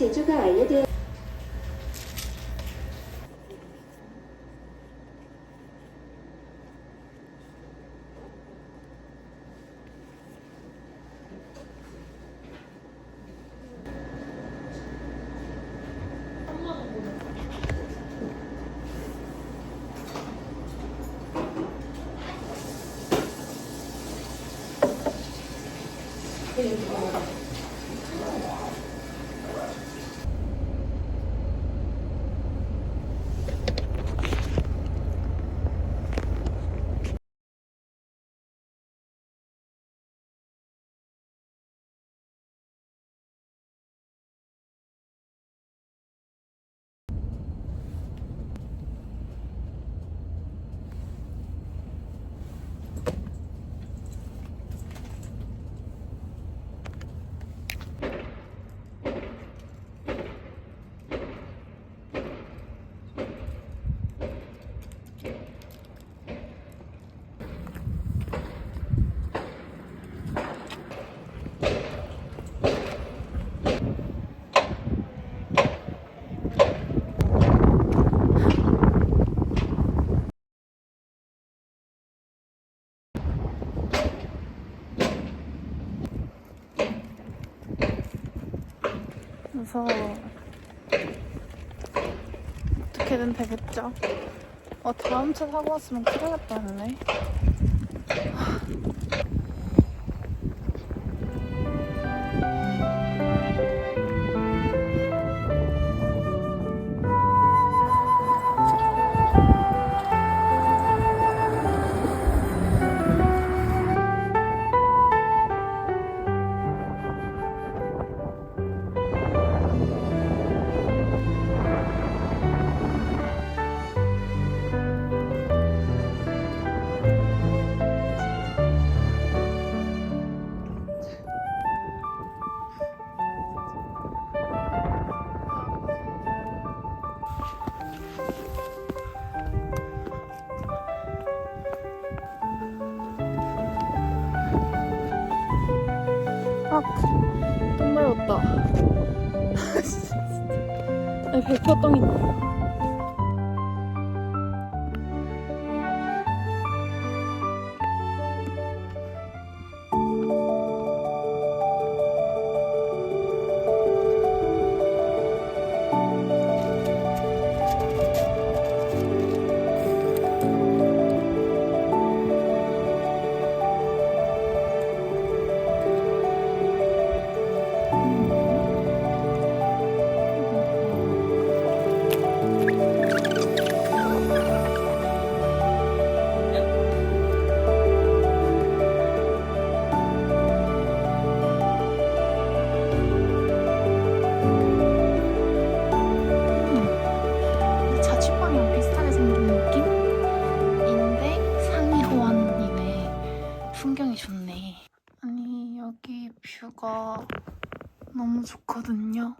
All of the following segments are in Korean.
음료 제조가 무서워. 어떻게든 되겠죠? 어, 다음 차 사고 왔으면 큰일 났다 했네. 아, 아니 여기 뷰가 너무 좋거든요.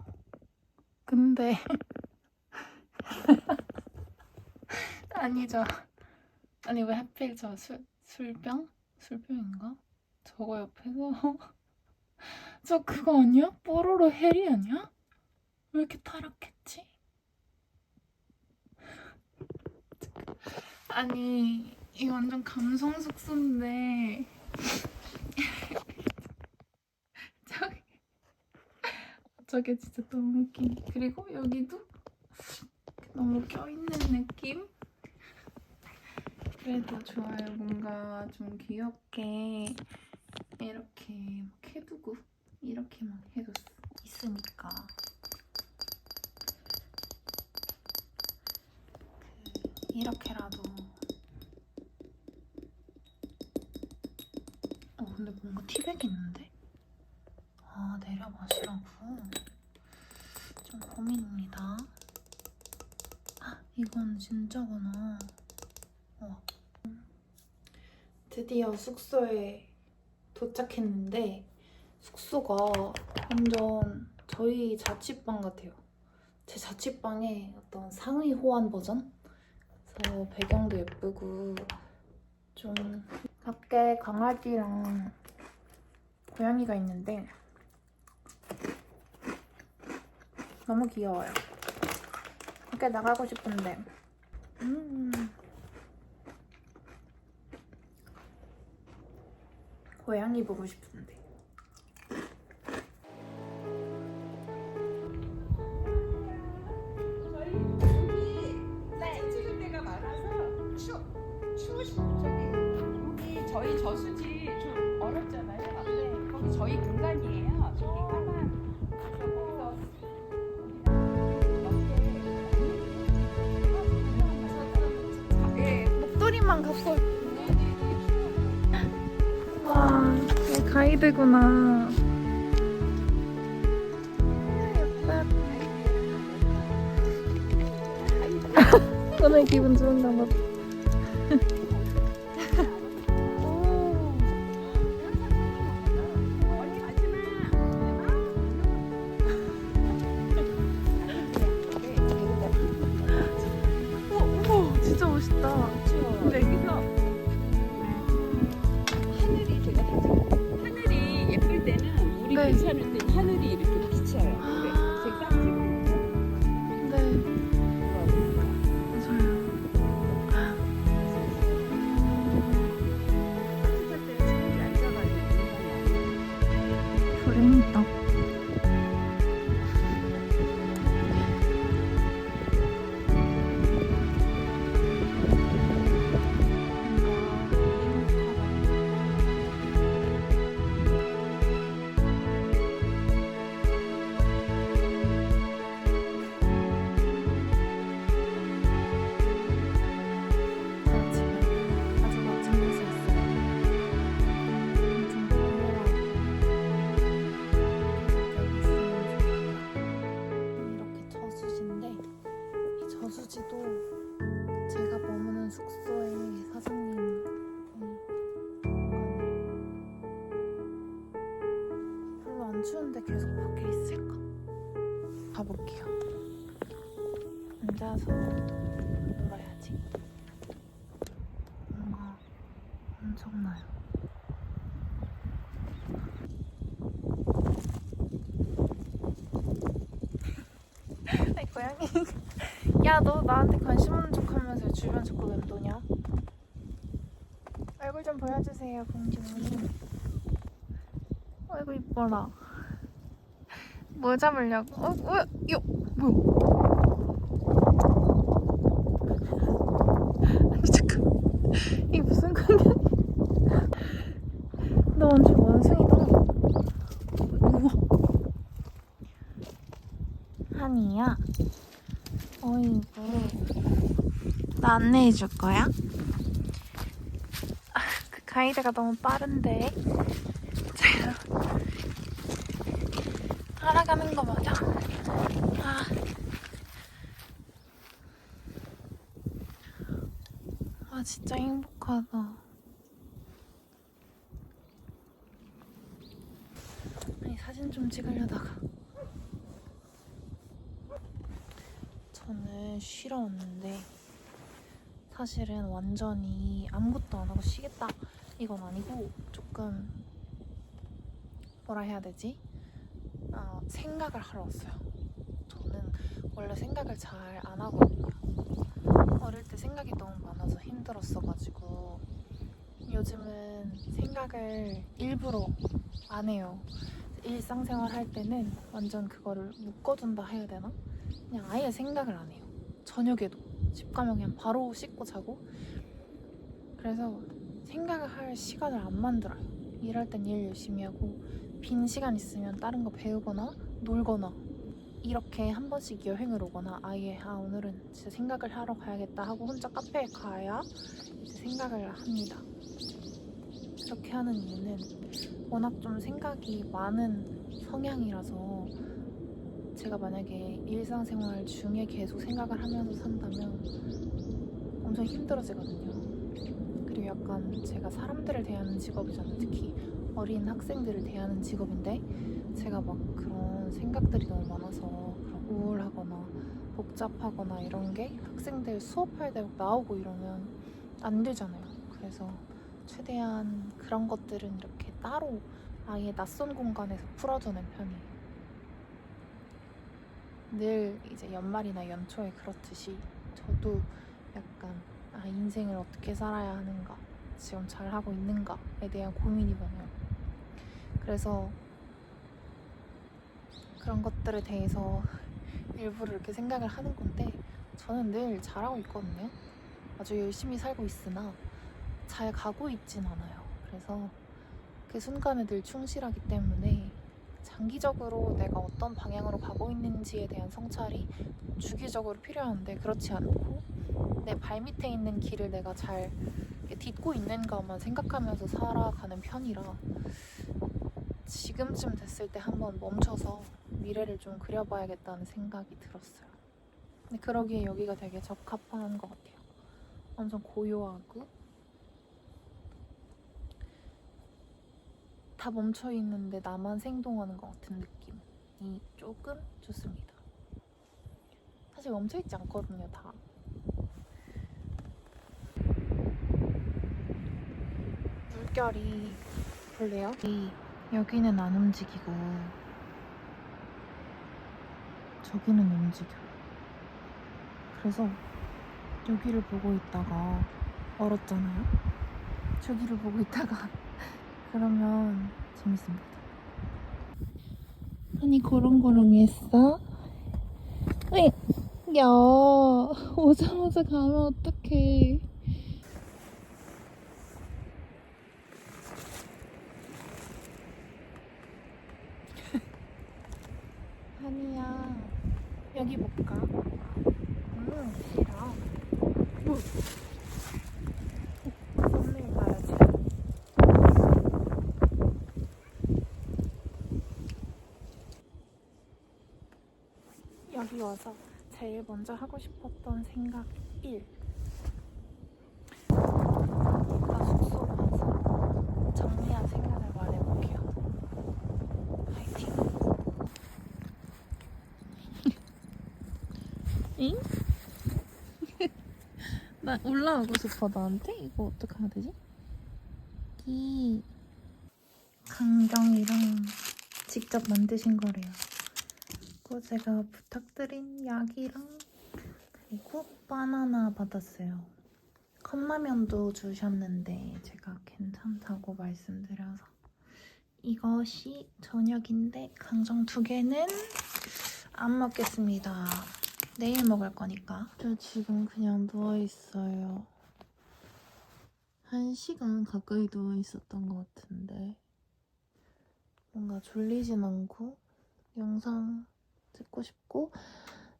근데 아니죠. 아니 왜 하필 저 술, 술병? 술병인가? 저거 옆에서 저 그거 아니야? 뽀로로 해리 아니야? 왜 이렇게 타락했지? 아니 이 완전 감성 숙소인데 저기. 저게 진짜 너무 웃긴. 그리고 여기도 너무 껴있는 느낌? 그래도 좋아요. 뭔가 좀 귀엽게 이렇게 막 해두고 이렇게만 해도 있으니까 그 이렇게라도 어 근데 뭔가 티백이 있는데? 아 내려 마시라고 좀 고민입니다 아 이건 진짜구나 와 드디어 숙소에 도착했는데 숙소가 완전 저희 자취방 같아요 제 자취방의 어떤 상위 호환 버전? 그래서 배경도 예쁘고 좀 밖에 강아지랑 고양이가 있는데 너무 귀여워요. 밖에 나가고 싶은데. 음. 고양이 보고 싶은데. 가이드구나. 예뻐. 오늘 기분 좋은가 봐. 엄청나요. 아이 고양이. 야 너 나한테 관심 없는 척하면서 왜 주변 자꾸 맴도냐? 얼굴 좀 보여주세요 공주님. 아이고 이뻐라. 뭐 잡으려고? 어, 어, 요, 뭐야? 아니 잠깐. 이게 무슨 관계야? 너 완전 원숭이다. 우와. 한이야. 어이구. 나 안내해 줄 거야? 아, 그 가이드가 너무 빠른데. 제가 따라가는 거 맞아? 아. 아 진짜 행복하다. 아니 사진 좀 찍으려다가 저는 쉬러 왔는데 사실은 완전히 아무것도 안 하고 쉬겠다 이건 아니고 조금 뭐라 해야 되지? 아, 생각을 하러 왔어요. 저는 원래 생각을 잘 안 하거든요. 어릴 때 생각이 너무 많아서 힘들었어가지고 요즘은 생각을 일부러 안 해요. 일상생활 할 때는 완전 그거를 묶어둔다 해야 되나? 그냥 아예 생각을 안 해요. 저녁에도 집 가면 그냥 바로 씻고 자고 그래서 생각을 할 시간을 안 만들어요. 일할 땐 일 열심히 하고 빈 시간 있으면 다른 거 배우거나 놀거나 이렇게 한 번씩 여행을 오거나 아예 아 오늘은 진짜 생각을 하러 가야겠다 하고 혼자 카페에 가야 이제 생각을 합니다. 그렇게 하는 이유는 워낙 좀 생각이 많은 성향이라서 제가 만약에 일상생활 중에 계속 생각을 하면서 산다면 엄청 힘들어지거든요. 그리고 약간 제가 사람들을 대하는 직업이잖아요. 특히 어린 학생들을 대하는 직업인데 제가 막 그런 생각들이 너무 많아서 우울하거나 복잡하거나 이런 게 학생들 수업할 때막 나오고 이러면 안 되잖아요. 그래서 최대한 그런 것들은 이렇게 따로 아예 낯선 공간에서 풀어주는 편이에요. 늘 이제 연말이나 연초에 그렇듯이 저도 약간 아, 인생을 어떻게 살아야 하는가, 지금 잘 하고 있는가에 대한 고민이 많아요. 그래서 그런 것들에 대해서 일부러 이렇게 생각을 하는 건데 저는 늘 잘하고 있거든요. 아주 열심히 살고 있으나 잘 가고 있진 않아요. 그래서 그 순간에 늘 충실하기 때문에 장기적으로 내가 어떤 방향으로 가고 있는지에 대한 성찰이 주기적으로 필요한데 그렇지 않고 내 발밑에 있는 길을 내가 잘 딛고 있는가만 생각하면서 살아가는 편이라 지금쯤 됐을 때 한번 멈춰서 미래를 좀 그려봐야겠다는 생각이 들었어요. 근데 그러기에 여기가 되게 적합한 것 같아요. 완전 고요하고 다 멈춰 있는데 나만 생동하는 것 같은 느낌이 조금 좋습니다. 사실 멈춰 있지 않거든요, 다. 물결이 볼래요? 이 여기는 안 움직이고 저기는 움직여. 그래서 여기를 보고 있다가 얼었잖아요. 저기를 보고 있다가 그러면 재밌습니다. 아니 고롱고롱했어? 으이, 야 오자마자 가면 어떡해. 한이야 여기 볼까? 음 싫어. 뭐? 썸네일 봐야지. 여기 와서 제일 먼저 하고 싶었던 생각 1. 나 숙소 가서 정리한 생각을 말해볼게요. 파이팅. 잉? 나 올라오고 싶어 너한테? 이거 어떡해야 되지? 이 강경이랑 직접 만드신 거래요. 그리고 제가 부탁드린 약이랑 그리고 바나나 받았어요. 컵라면도 주셨는데 제가 괜찮다고 말씀드려서 이것이 저녁인데 강정 두 개는 안 먹겠습니다. 내일 먹을 거니까. 저 지금 그냥 누워 있어요. 한 시간 가까이 누워 있었던 것 같은데 뭔가 졸리진 않고 영상 찍고 싶고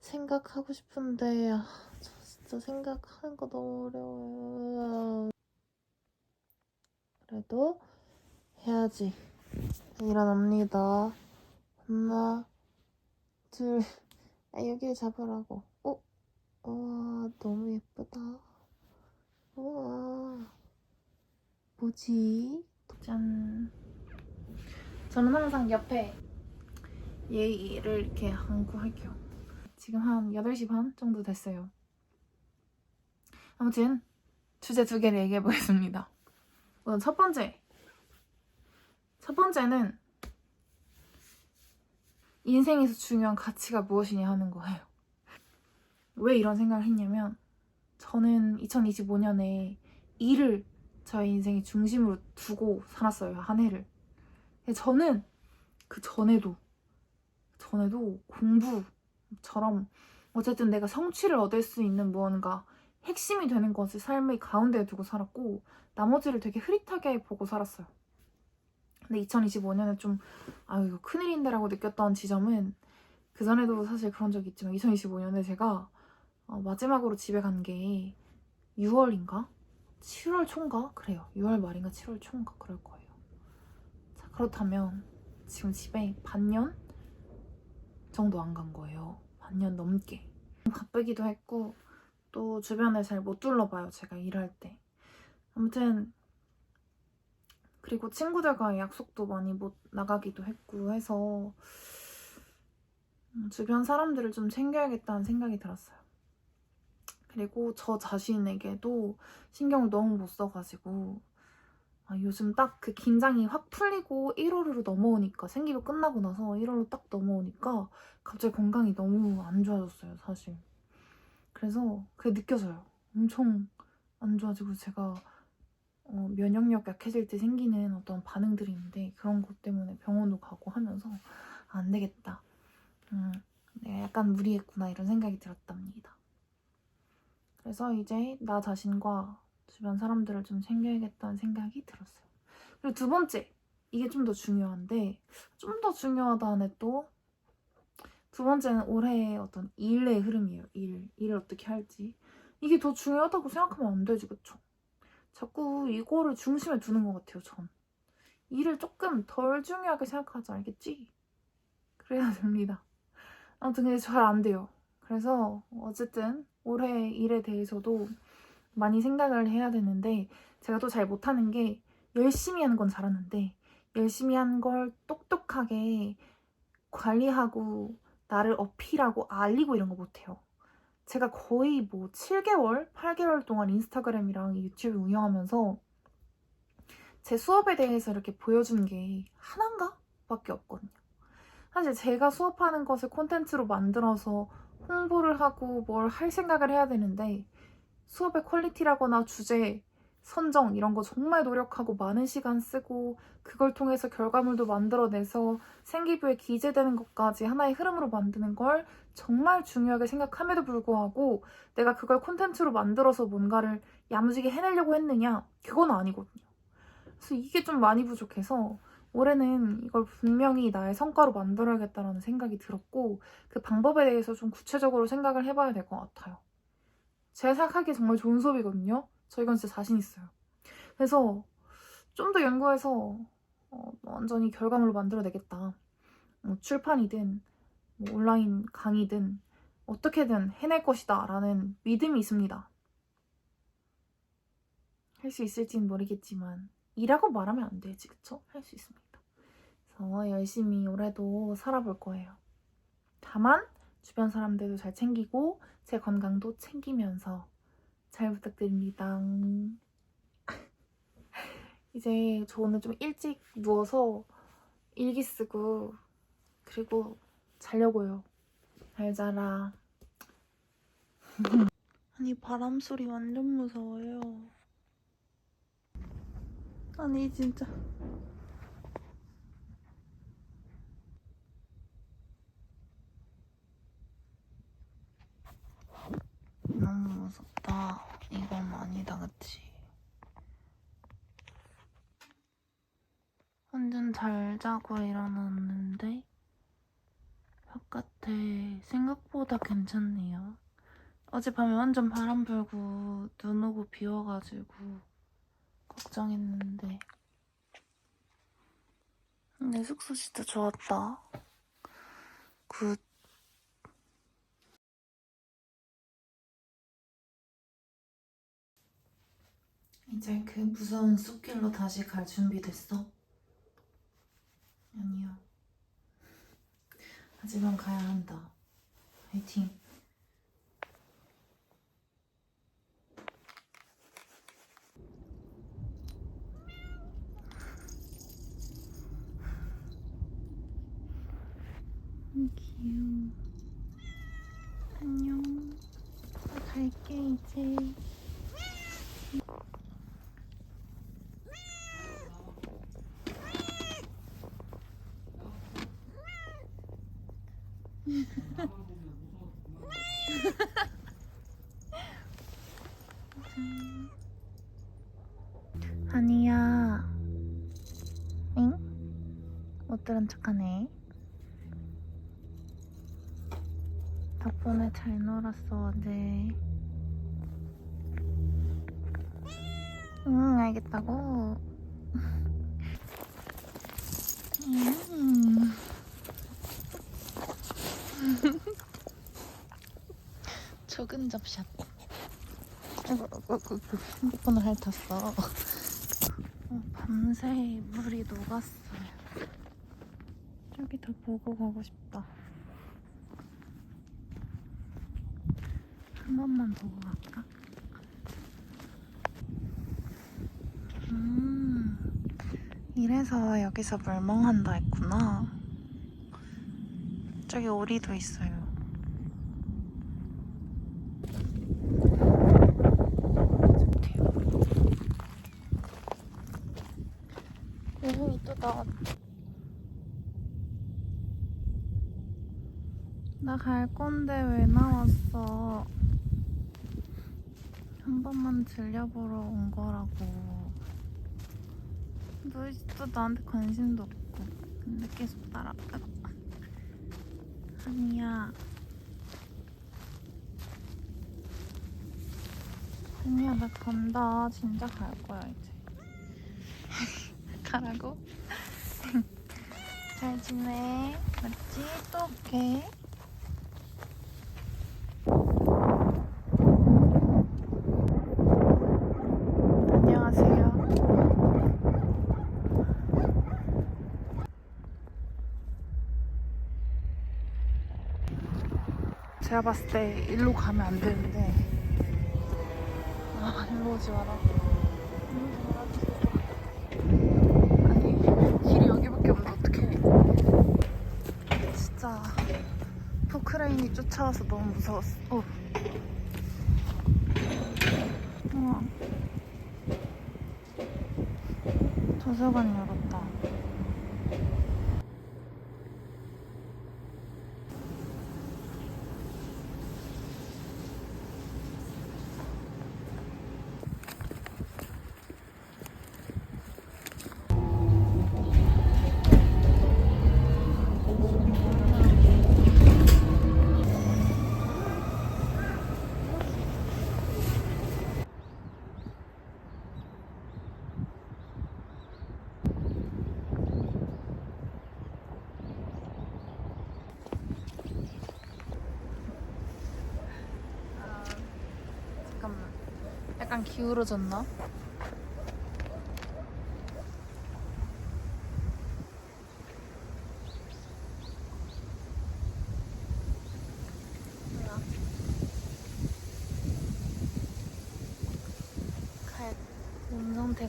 생각하고 싶은데 아, 저 진짜 생각하는 거 너무 어려워요. 그래도 해야지. 일어납니다. 하나, 둘, 아, 여길 잡으라고. 어? 와, 너무 예쁘다. 우와. 뭐지? 짠. 저는 항상 옆에 얘를 이렇게 안고 할게요. 지금 한 8시 반 정도 됐어요. 아무튼 주제 두 개를 얘기해 보겠습니다. 우선 첫 번째. 첫 번째는 인생에서 중요한 가치가 무엇이냐 하는 거예요. 왜 이런 생각을 했냐면 저는 2025년에 일을 저의 인생의 중심으로 두고 살았어요. 한 해를. 저는 그 전에도 전에도 공부 처럼 어쨌든 내가 성취를 얻을 수 있는 무언가 핵심이 되는 것을 삶의 가운데에 두고 살았고 나머지를 되게 흐릿하게 보고 살았어요. 근데 2025년에 좀 아유 이거 큰일인데라고 느꼈던 지점은 그 전에도 사실 그런 적이 있지만 2025년에 제가 어, 마지막으로 집에 간 게 6월인가? 7월 초인가? 그래요. 6월 말인가 7월 초인가 그럴 거예요. 자 그렇다면 지금 집에 반년 정도 안 간 거예요. 반년 넘게. 바쁘기도 했고 또 주변을 잘 못 둘러봐요. 제가 일할 때. 아무튼 그리고 친구들과의 약속도 많이 못 나가기도 했고 해서 음, 주변 사람들을 좀 챙겨야겠다는 생각이 들었어요. 그리고 저 자신에게도 신경을 너무 못 써가지고 아, 요즘 딱 그 긴장이 확 풀리고 1월으로 넘어오니까 생기부 끝나고 나서 1월로 딱 넘어오니까 갑자기 건강이 너무 안 좋아졌어요, 사실. 그래서 그게 느껴져요. 엄청 안 좋아지고 제가 어, 면역력 약해질 때 생기는 어떤 반응들이 있는데 그런 것 때문에 병원도 가고 하면서 아, 안 되겠다. 음, 내가 약간 무리했구나 이런 생각이 들었답니다. 그래서 이제 나 자신과 주변 사람들을 좀 챙겨야겠다는 생각이 들었어요. 그리고 두 번째, 이게 좀 더 중요한데, 좀 더 중요하다는 또, 두 번째는 올해의 어떤 일의 흐름이에요. 일. 일을 어떻게 할지. 이게 더 중요하다고 생각하면 안 되지, 그쵸? 자꾸 이거를 중심에 두는 것 같아요, 전. 일을 조금 덜 중요하게 생각하지, 알겠지? 그래야 됩니다. 아무튼 근데 잘 안 돼요. 그래서 어쨌든 올해 일에 대해서도 많이 생각을 해야 되는데 제가 또 잘 못하는 게 열심히 하는 건 잘하는데 열심히 한 걸 똑똑하게 관리하고 나를 어필하고 알리고 이런 거 못해요. 제가 거의 뭐 7개월, 8개월 동안 인스타그램이랑 유튜브 운영하면서 제 수업에 대해서 이렇게 보여준 게 하나인가? 밖에 없거든요. 사실 제가 수업하는 것을 콘텐츠로 만들어서 홍보를 하고 뭘 할 생각을 해야 되는데 수업의 퀄리티라거나 주제 선정 이런 거 정말 노력하고 많은 시간 쓰고 그걸 통해서 결과물도 만들어내서 생기부에 기재되는 것까지 하나의 흐름으로 만드는 걸 정말 중요하게 생각함에도 불구하고 내가 그걸 콘텐츠로 만들어서 뭔가를 야무지게 해내려고 했느냐 그건 아니거든요. 그래서 이게 좀 많이 부족해서 올해는 이걸 분명히 나의 성과로 만들어야겠다라는 생각이 들었고 그 방법에 대해서 좀 구체적으로 생각을 해봐야 될 것 같아요. 제가 생각하기에 정말 좋은 수업이거든요. 저 이건 진짜 자신 있어요. 그래서 좀 더 연구해서 어, 완전히 결과물로 만들어내겠다. 뭐 출판이든 뭐 온라인 강의든 어떻게든 해낼 것이다 라는 믿음이 있습니다. 할 수 있을지는 모르겠지만 이라고 말하면 안 되지 그쵸? 할 수 있습니다. 그래서 열심히 올해도 살아볼 거예요. 다만 주변 사람들도 잘 챙기고 제 건강도 챙기면서 잘 부탁드립니다. 이제 저 오늘 좀 일찍 누워서 일기 쓰고 그리고 자려고요. 잘 자라. 아니 바람 소리 완전 무서워요. 아니 진짜. 너무 무섭다. 이건 아니다, 그치? 완전 잘 자고 일어났는데 바깥에 생각보다 괜찮네요. 어젯밤에 완전 바람 불고 눈 오고 비 와가지고 걱정했는데 내 숙소 진짜 좋았다. 굿. 이제 그 무서운 숲길로 다시 갈 준비 됐어? 아니야. 하지만 가야 한다. 화이팅. 음, 귀여워. 안녕. 나 갈게 이제. 아니야. 응? 못 들은 척하네. 덕분에 잘 놀았어, 어제. 응, 알겠다고. 음. 적은 접샷. 아이고, 아이고, 아이고, 핸드폰을 핥았어. 어, 밤새 물이 녹았어요. 저기 더 보고 가고 싶다. 한 번만 보고 갈까? 음. 이래서 여기서 물멍한다 했구나. 저기 오리도 있어요. 나왔다. 나 갈 건데 왜 나왔어? 한 번만 들려보러 온 거라고. 너또 나한테 관심도 없고. 근데 계속 따라가. 한이야. 한이야, 나 간다. 진짜 갈 거야, 이제. 가라고? 잘 지내. 맞지? 또 올게. 제가 봤을 때 일로 가면 안 되는데 아 일로 오지 마라 일로 오지 마라 아니 길이 여기밖에 없는데 어떡해 진짜 포크레인이 쫓아와서 너무 무서웠어 어. 우와 도서관 열었다 아, 잠깐만. 약간 기울어졌나?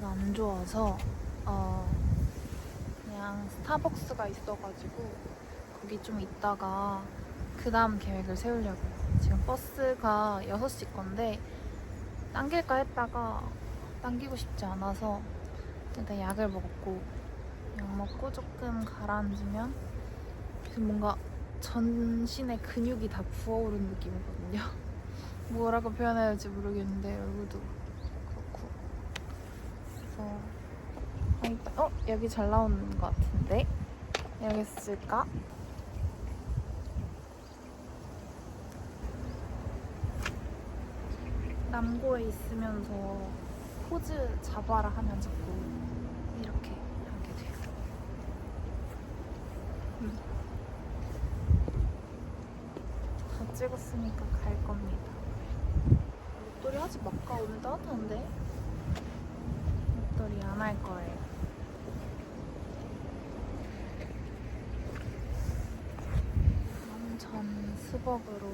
안 좋아서 어 그냥 스타벅스가 있어가지고 거기 좀 있다가 그 다음 계획을 세우려고요. 지금 버스가 6시 건데 당길까 했다가 당기고 싶지 않아서 일단 약을 먹었고 약 먹고 조금 가라앉으면 뭔가 전신에 근육이 다 부어오른 느낌이거든요. 뭐라고 표현해야 할지 모르겠는데 얼굴도 그렇고 그래서 아, 일단 어 여기 잘 나오는 것 같은데 여기 쓸까? 남고에 있으면서 포즈 잡아라 하면 자꾸 이렇게 하게 돼요. 음. 다 찍었으니까 갈 겁니다. 목도리 하지 말까? 오늘 따뜻한데? 목도리 안 할 거예요. 완전 수벅으로